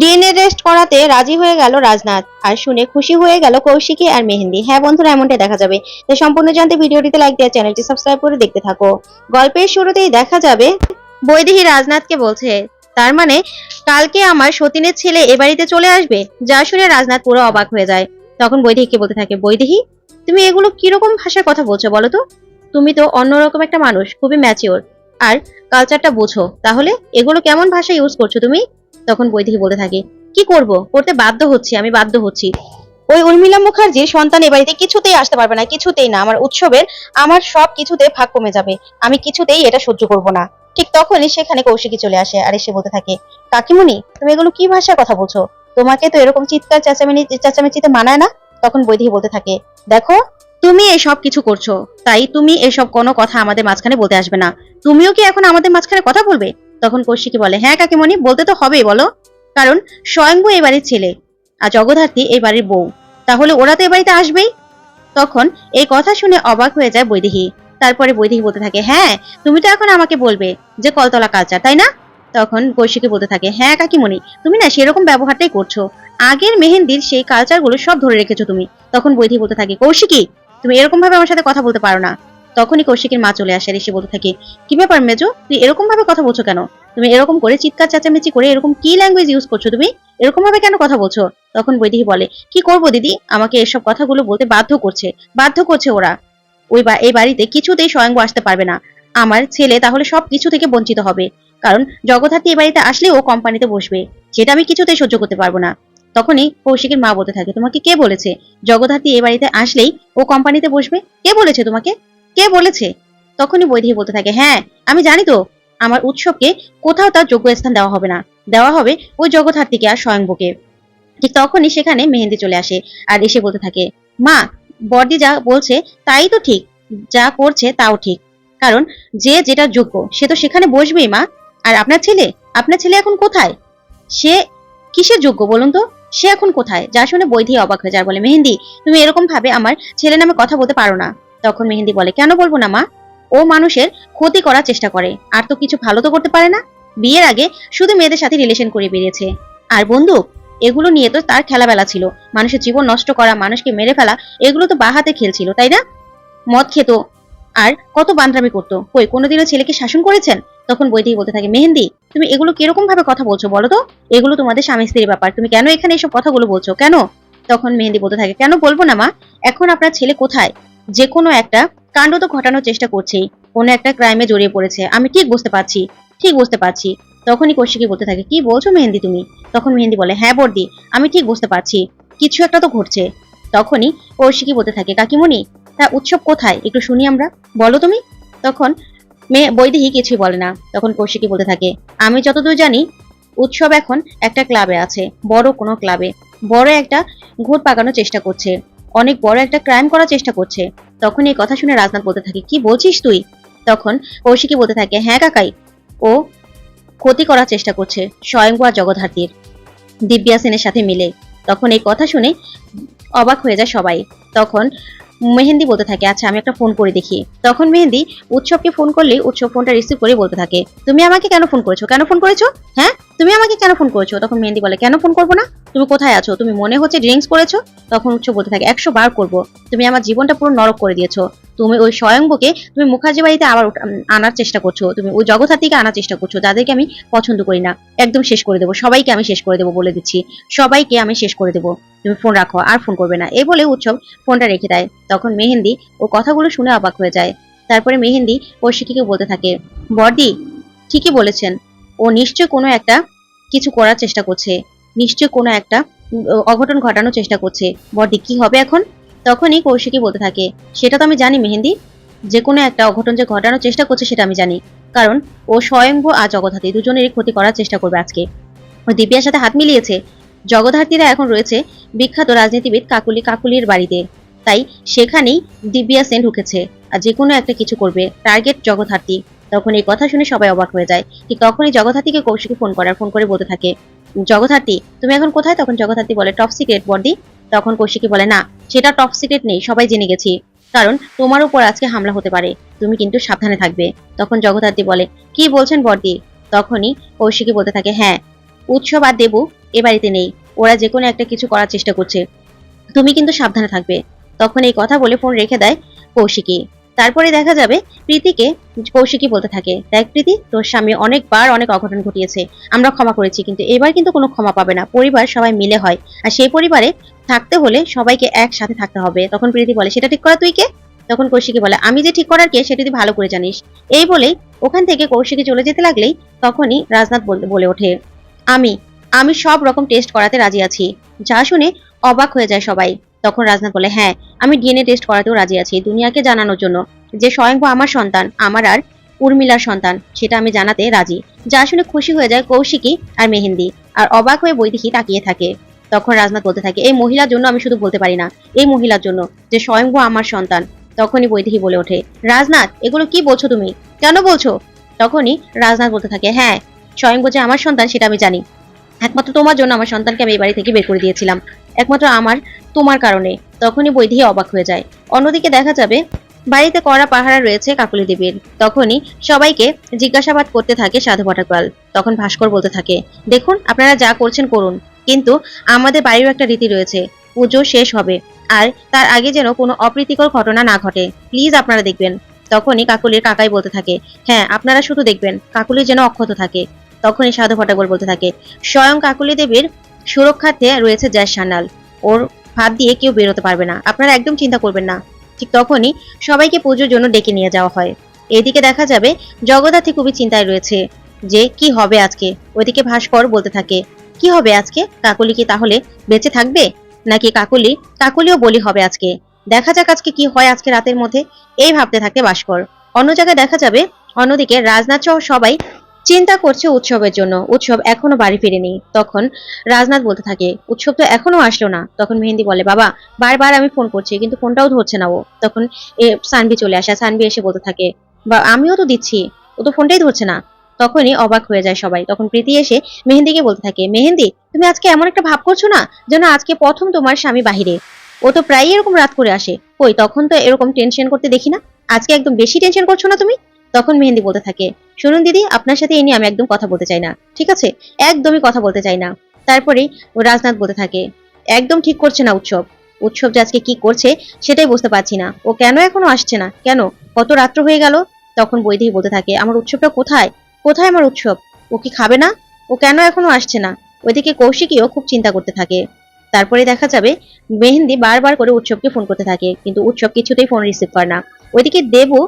DNA test করাতে রাজি হয়ে গেল রাজনাথ। আর শুনে খুশি হয়ে গেল কৌশিকী আর মেহেন্দি। হ্যাঁ বন্ধুরা, এমনটাই দেখা যাবে। তাই সম্পূর্ণ জানতে ভিডিওটিতে লাইক দেওয়া চ্যানেলটি সাবস্ক্রাইব করে দেখতে থাকো। গল্পের শুরুতেই দেখা যাবে, বৈদেহী রাজনাথকে বলছে, তার মানে কালকে আমার সতীনের ছেলে এ বাড়িতে চলে আসবে? যা শুনে রাজনাথ পুরো অবাক হয়ে যায়। তখন বৈদেহীকে বলতে থাকে, বৈদেহী, তুমি এগুলো কীরকম ভাষায় কথা বলছো বলো তো? তুমি তো অন্যরকম একটা মানুষ, খুবই ম্যাচিওর আর কালচারটা বোঝো। তাহলে এগুলো কেমন ভাষা ইউজ করছ তুমি? তখন বৈদেহী বলতে থাকে, কি করব? করতে বাধ্য হচ্ছি, আমি বাধ্য হচ্ছি। ওই উর্মিলা মুখার্জির সন্তান এ বাড়িতে কিছুতেই আসতে পারবে না, কিছুতেই না। আমার উৎসবের, আমার সব কিছুতে ভাগ কমে যাবে। আমি কিছুতেই এটা সহ্য করব না। ঠিক তখনই সেখানে কৌশিকী চলে আসে আর এসে বলতে থাকে, কাকিমণি, তুমি এগুলো কি ভাষায় কথা বলছো? তোমাকে তো এরকম চিৎকার চেঁচামেচি চেঁচামেচিতে মানায় না? তখন বৈদেহী বলতে থাকে, দেখো, তুমি এসব কিছু করছ, তাই তুমি এসব কোনো কথা আমাদের মাঝখানে বলতে আসবে না। তুমিও কি এখন আমাদের মাঝখানে কথা বলবে? তখন কৌশিকী বলে হ্যাঁ কাকিমণি, বলতে তো হবেই, বলো। কারণ স্বয়ংভু এই বাড়ির ছেলে আর জগদ্ধাত্রী এই বাড়ির বউ। তাহলে ওরা তো এ বাড়িতে আসবেই? তখন এই কথা শুনে অবাক হয়ে যায় বৈদেহী। তারপরে বৈদেহী বলতে থাকে হ্যাঁ তুমি তো এখন আমাকে বলবে যে কলতলা কালচার, তাই না? তখন কৌশিকী বলতে থাকে হ্যাঁ কাকিমণি, তুমি না সেরকম ব্যবহারটাই করছ। আগের মেহেন্দির সেই কালচারগুলো সব ধরে রেখেছো তুমি। তখন বৈদেহী বলতে থাকে, কৌশিকী, তুমি এরকম ভাবে আমার সাথে কথা বলতে পারো না। তখনই কৌশিকের মা চলে আসে আর এসে বলতে থাকে, কি ব্যাপার মেজো? তুই এরকম ভাবে কথা বলছো কেন? তুমি এরকম করে চিৎকার, চেঁচামেচি করে এরকম কি ল্যাঙ্গুয়েজ ইউজ করছ তুমি? এরকম ভাবে কেন কথা বলছো? তখন বৈদেহী বলে, কি করব দিদি? আমাকে এসব কথাগুলো বলতে বাধ্য করছে বাধ্য করছে ওরা। ওই বা, এই বাড়িতে কিছুতেই স্বয়ংভু আসতে পারবে না। আমার ছেলে তাহলে সব কিছু থেকে বঞ্চিত হবে। কারণ জগদ্ধাত্রী এই বাড়িতে আসলে ও কোম্পানিতে বসবে। সেটা আমি কিছুতেই সহ্য করতে পারব না। তখনই কৌশিকের মা বলতে থাকে, তোমাকে কে বলেছে? জগদ্ধাত্রী এই বাড়িতে আসলেই ও কোম্পানিতে বসবে? কে বলেছে তোমাকে? কে বলেছে? তখনই বৈদেহী বলতে থাকে হ্যাঁ আমি জানি তো, আমার উৎসবকে কোথাও তার যোগ্য স্থান দেওয়া হবে না। দেওয়া হবে ওই জগদ্ধাত্রীকে আর স্বয়ংভূকে। ঠিক তখনই সেখানে মেহেন্দি চলে আসে আর এসে বলতে থাকে, মা, বর্দি যা বলছে তাই তো ঠিক, যা করছে তাও ঠিক। কারণ যে যেটা যোগ্য, সে তো সেখানে বসবেই মা। আর আপনার ছেলে? আপনার ছেলে এখন কোথায়? সে কিসের যোগ্য বলুন তো? সে এখন কোথায়? যা শুনে বৈধি অবাক হয়ে যায়, বলে, মেহেন্দি, তুমি এরকম ভাবে আমার ছেলে নামে কথা বলতে পারো না। তখন মেহেন্দি বলে, কেন বলব না মা? ও মানুষের ক্ষতি করার চেষ্টা করে, আর তো কিছু ভালো তো করতে পারে না। বিয়ের আগে শুধু মেয়েদের সাথে রিলেশন করে বেরিয়েছে আর বন্ধু, এগুলো নিয়ে তো তার খেলাবেলা ছিল। মানুষের জীবন নষ্ট করা, মানুষকে মেরে ফেলা, এগুলো তো বাহাতে খেলছিল তাই না? মদ খেত, আর কত বান্দ্রামি করতো। কই, কোনোদিনও ছেলেকে শাসন করেছেন? তখন বৈদেহী বলতে থাকে, মেহেন্দি, তুমি এগুলো কীরকম ভাবে কথা বলছো বলো তো? এগুলো তোমাদের স্বামী স্ত্রীর ব্যাপার। তুমি কেন এখানে এসব কথাগুলো বলছো? কেন? তখন মেহেন্দি বলতে থাকে, কেন বলব না মা? এখন আপনার ছেলে কোথায়? যে কোনো একটা কাণ্ড তো ঘটানোর চেষ্টা করছেই কোনো একটা ক্রাইমে জড়িয়ে পড়েছে, আমি ঠিক বুঝতে পারছি, ঠিক বুঝতে পারছি। তখনই কৌশিকী বলতে থাকে, কি বলছো মেহেন্দি তুমি? তখন মেহেন্দি বলে হ্যাঁ বর্দি, আমি ঠিক বুঝতে পারছি, কিছু একটা তো ঘটছে। তখনই কৌশিকী বলতে থাকে, কাকিমণি, তা উৎসব কোথায়? একটু শুনি আমরা, বলো তুমি? তখন মেয়ে বৈদেহী কিছুই বলে না। তখন কৌশিকী বলতে থাকে, আমি যতদূর জানি, উৎসব এখন একটা ক্লাবে আছে, বড় কোনো ক্লাবে বড় একটা ঘুর পাকানোর চেষ্টা করছে। অনেক বড় একটা ক্রাইম করার চেষ্টা করছে। তখন এই কথা শুনে রাজনাথ বলতে থাকে, কি বলছিস তুই? তখন কৌশিকী বলতে থাকে হ্যাঁ কাকাই। ও ক্ষতি করার চেষ্টা করছে স্বয়ংভু আর জগদ্ধাত্রীর। দিব্যা সেনের সাথে মিলে। তখন এই কথা শুনে অবাক হয়ে যায় সবাই। তখন মেহেন্দি বলতে থাকে আচ্ছা আমি একটা ফোন করে দেখি। তখন মেহেন্দি উৎসবকে ফোন করলেই উৎসব ফোনটা রিসিভ করে বলতে থাকে, তুমি আমাকে কেন ফোন করেছ? কেন ফোন করেছ? হ্যাঁ? তুমি আমাকে কেন ফোন করেছ? তখন মেহেন্দি বলে, কেন ফোন করব না? তুমি কোথায় আছো? তুমি মনে হচ্ছে ড্রিঙ্কস করেছ? তখন উৎসব বলতে থাকে, একশো বার করব। তুমি আমার জীবনটা পুরো নরক করে দিয়েছ। তুমি ওই স্বয়ংবকে, তুমি মুখার্জি বাড়িতে আবার আনার চেষ্টা করছ। তুমি ওই জগদ্ধাত্রীকে আনার চেষ্টা করছ, যাদেরকে আমি পছন্দ করি না। একদম শেষ করে দেবো। সবাইকে আমি শেষ করে দেবো বলে দিচ্ছি। সবাইকে আমি শেষ করে দেবো। তুমি ফোন রাখো, আর ফোন করবে না। এই বলে উৎসব ফোনটা রেখে দেয়। তখন মেহেন্দি ও কথাগুলো শুনে অবাক হয়ে যায়। তারপরে মেহেন্দি কৌশিকীকে বলতে থাকে বর্দি ঠিকই বলেছেন। ও নিশ্চয় কোনো একটা কিছু করার চেষ্টা করছে। নিশ্চয় কোনো একটা অঘটন ঘটানোর চেষ্টা করছে। বডি, কি হবে এখন? তখনই কৌশিকী বলতে থাকে, সেটা তো আমি জানি মেহেন্দি। যে কোনো একটা অঘটন যে ঘটানোর চেষ্টা করছে সেটা আমি জানি। কারণ ও স্বয়ংভু আর জগদ্ধাত্রী দুজনেরই ক্ষতি করার চেষ্টা করবে আজকে। ও দিব্যার সাথে হাত মিলিয়েছে। জগদ্ধাত্রীরা এখন রয়েছে বিখ্যাত রাজনীতিবিদ কাকুলি কাকুলির বাড়িতে। তাই সেখানেই দিব্যা সেন ঢুকেছে। আর যে কোনো একটা কিছু করবে। টার্গেট জগদ্ধাত্রী। তখন এই কথা শুনে সবাই অবাক হয়ে যায়। ঠিক তখনই জগদ্ধাত্রীকে কৌশিকী ফোন করার, ফোন করে বলতে থাকে, জগদ্ধাত্রী, তুমি এখন কোথায়? তখন জগদ্ধাত্রী বলে টপ সিক্রেট বর্দি। তখন কৌশিকী বলে, না, সেটা টপ সিক্রেট নেই, সবাই জেনে গেছি। কারণ তোমার উপর আজকে হামলা হতে পারে, তুমি কিন্তু সাবধানে থাকবে। তখন জগদ্ধাত্রী বলে, কি বলছেন বর্দি? তখনই কৌশিকী বলতে থাকে হ্যাঁ উৎসব আর দেবু এ বাড়িতে নেই, ওরা যে কোনো একটা কিছু করার চেষ্টা করছে, তুমি কিন্তু সাবধানে থাকবে। তখন এই কথা বলে ফোন রেখে দেয় কৌশিকী। তারপরে দেখা যাবে প্রীতিকে কৌশিকী বলতে থাকে। দেখ প্রীতি, তোর স্বামী অনেকবার অনেক অঘটন ঘটিয়েছে। আমরা ক্ষমা করেছি, কিন্তু এবার কিন্তু কোনো ক্ষমা পাবে না। পরিবার সবাই মিলে হয়। আর সেই পরিবারে থাকতে হলে সবাইকে একসাথে থাকতে হবে। তখন প্রীতি বলে, সেটা ঠিক করা তুই কে? তখন কৌশিকী বলে, আমি যে ঠিক করার কে, সেটা তুই ভালো করে জানিস। এই বলেই ওখান থেকে কৌশিকী চলে যেতে লাগলেই তখনই রাজনাথ বল- বলে ওঠে, আমি আমি সব রকম টেস্ট করাতে রাজি আছি। যা শুনে অবাক হয়ে যায় সবাই। তখন রাজনাথ বলে হ্যাঁ আমি ডিএনএ টেস্ট করাতেও রাজি আছি। দুনিয়াকে জানানোর জন্য যে স্বয়ংভু আমার সন্তান, আমার আর উর্মিলার সন্তান, সেটা আমি জানাতে রাজি। যা শুনে খুশি হয়ে যায় কৌশিকী আর মেহেন্দি আর অবাক হয়ে বৈদিকী তাকিয়ে থাকে। তখন রাজনাথ বলতে থাকে, এই মহিলার জন্য আমি শুধু বলতে পারি না, এই মহিলার জন্য যে স্বয়ংভু আমার সন্তান, তখনই বৈদেহী বলে ওঠে, রাজনাথ, এগুলো কি বলছো তুমি? কেন বলছো? তখনই রাজনাথ বলতে থাকে হ্যাঁ স্বয়ংভু যে আমার সন্তান, সেটা আমি জানি। একমাত্র তোমার জন্য আমার সন্তানকে আমি এই বাড়ি থেকে বের করে দিয়েছিলাম। একমাত্র আমার, তোমার কারণে। তখনই বৈদেহী অবাক হয়ে যায়। অন্যদিকে দেখা যাবে, বাড়িতে কড়া পাহারা রয়েছে কাকুলি দেবীর। তখনই সবাইকে জিজ্ঞাসাবাদ করতে থাকে সাধু ভট্টাকল তখন ভাস্কর বলতে থাকে, দেখুন, আপনারা যা করছেন করুন। কিন্তু আমাদের বাড়িরও একটা রীতি রয়েছে, পুজো শেষ হবে। আর তার আগে যেন কোনো অপ্রীতিকর ঘটনা না ঘটে। প্লিজ আপনারা দেখবেন। তখনই কাকুলির কাকাই বলতে থাকে হ্যাঁ আপনারা শুধু দেখবেন। কাকুলি যেন অক্ষত থাকে। তখনই সাধু ভট্টাকল বলতে থাকে, স্বয়ং কাকুলি দেবীর সুরক্ষার্থে রয়েছে জ্যাস সান্যাল। ওর হাত দিয়ে কেউ বেরোতে পারবে না। আপনারা একদম চিন্তা করবেন না। ঠিক তখনই সবাইকে পুজোর জন্য ডেকে নিয়ে যাওয়া হয়। এদিকে দেখা যাবে জগদ্ধাত্রী খুবই চিন্তায় রয়েছে যে, কি হবে আজকে? ওইদিকে ভাস্কর বলতে থাকে, কি হবে আজকে? কাকুলি কি তাহলে বেঁচে থাকবে? নাকি, কাকুলি, কাকুলিও বলি হবে আজকে। দেখা যাক আজকে কি হয় আজকে রাতের মধ্যে। এই ভাবতে থাকে ভাস্কর। অন্য জায়গায় দেখা যাবে, অন্যদিকে রাজনাথ সহ সবাই চিন্তা করছে উৎসবের জন্য। উৎসব এখনও বাড়ি ফিরেনি। তখন রাজনাথ বলতে থাকে, উৎসব তো এখনও আসলো না। তখন মেহেন্দি বলে, বাবা, বারবার আমি ফোন করছি, কিন্তু ফোনটাও ধরছে না ও। তখন এ সানভি চলে আসে। সানভি এসে বলতে থাকে, বা, আমিও তো দিচ্ছি, ও তো ফোনটাই ধরছে না। তখনই অবাক হয়ে যায় সবাই। তখন প্রীতি এসে মেহেন্দিকে বলতে থাকে, মেহেন্দি, তুমি আজকে এমন একটা ভাব করছ না, যেন আজকে প্রথম তোমার স্বামী বাহিরে। ও তো প্রায়ই এরকম রাত করে আসে। কই, তখন তো এরকম টেনশন করতে দেখি না? আজকে একদম বেশি টেনশন করছ না তুমি? তখন মেহেন্দি বলতে থাকে, শুনুন দিদি, আপনার সাথে এই নিয়ে আমি একদম কথা বলতে চাই না, ঠিক আছে? একদমই কথা বলতে চাই না। তারপরেই ও রাজনাথ বলতে থাকে, একদম ঠিক করছে না উৎসব। উৎসব যে আজকে কি করছে সেটাই বুঝতে পারছি না। ও কেন এখনও আসছে না? কেন? কত রাত্র হয়ে গেল? তখন বৈদেহী বলতে থাকে, আমার উৎসবটা কোথায়? কোথায় আমার উৎসব? ও কি খাবে না? ও কেন এখনও আসছে না? ওইদিকে কৌশিকীও খুব চিন্তা করতে থাকে। তারপরে দেখা যাবে মেহেন্দি বারবার করে উৎসবকে ফোন করতে থাকে, কিন্তু উৎসব কিছুতেই ফোন রিসিভ করে না। ওইদিকে দেবু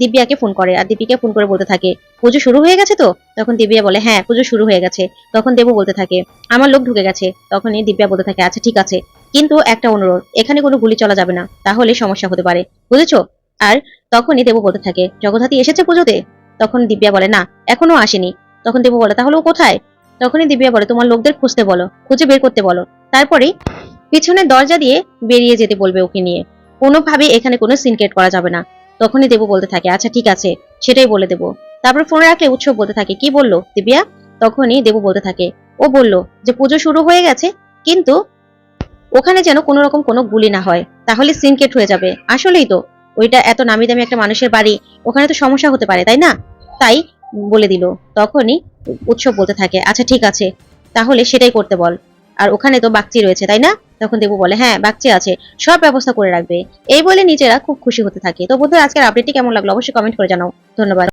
দিব্যাকে ফোন করে আর দীপিকে ফোন করে বলতে থাকে, পুজো শুরু হয়ে গেছে তো? তখন দিব্যা বলে হ্যাঁ পুজো শুরু হয়ে গেছে। তখন দেবু বলতে থাকে, আমার লোক ঢুকে গেছে। তখনই দিব্যা বলতে থাকে আচ্ছা ঠিক আছে। কিন্তু একটা অনুরোধ, এখানে কোনো গুলি চলা যাবে না, তাহলে সমস্যা হতে পারে। বুঝেছ? আর তখনই দেবু বলতে থাকে, জগদ্ধাত্রী এসেছে পুজোতে? তখন দিব্যা বলে, না, এখনও আসেনি। তখন দেবু বলে, তাহলে ও কোথায়? তখনই দিব্যা বলে, তোমার লোকদের খুঁজতে বলো, খুঁজে বের করতে বলো। তারপরেই পিছনের দরজা দিয়ে বেরিয়ে যেতে বলবে ওকে নিয়ে। কোনোভাবে এখানে কোনো সিনক্রেট করা যাবে না। তখনই দেবু বলতে থাকে আচ্ছা ঠিক আছে, সেটাই বলে দেবো। তারপর ফোনে রাখলে উৎসব বলতে থাকে, কি বলল দিব্যা? তখনই দেবু বলতে থাকে, ও বলল যে পুজো শুরু হয়ে গেছে, কিন্তু ওখানে যেন কোনো রকম কোনো গুলি না হয়, তাহলে সিনকেট হয়ে যাবে। আসলেই তো, ওইটা এত নামি দামি একটা মানুষের বাড়ি, ওখানে তো সমস্যা হতে পারে, তাই না? তাই বলে দিল। তখনই উৎসব বলতে থাকে আচ্ছা ঠিক আছে, তাহলে সেটাই করতে বল। আর ওখানে তো বাগচি রয়েছে, তাই না? তখন দেবু বলে হ্যাঁ বাগচি আছে, সব ব্যবস্থা করে রাখবে। এই বলে নিজেরা খুব খুশি হতে থাকে। তো বন্ধুরা, আজকের আপডেটটি কেমন লাগল? অবশ্যই কমেন্ট করে জানাও। ধন্যবাদ।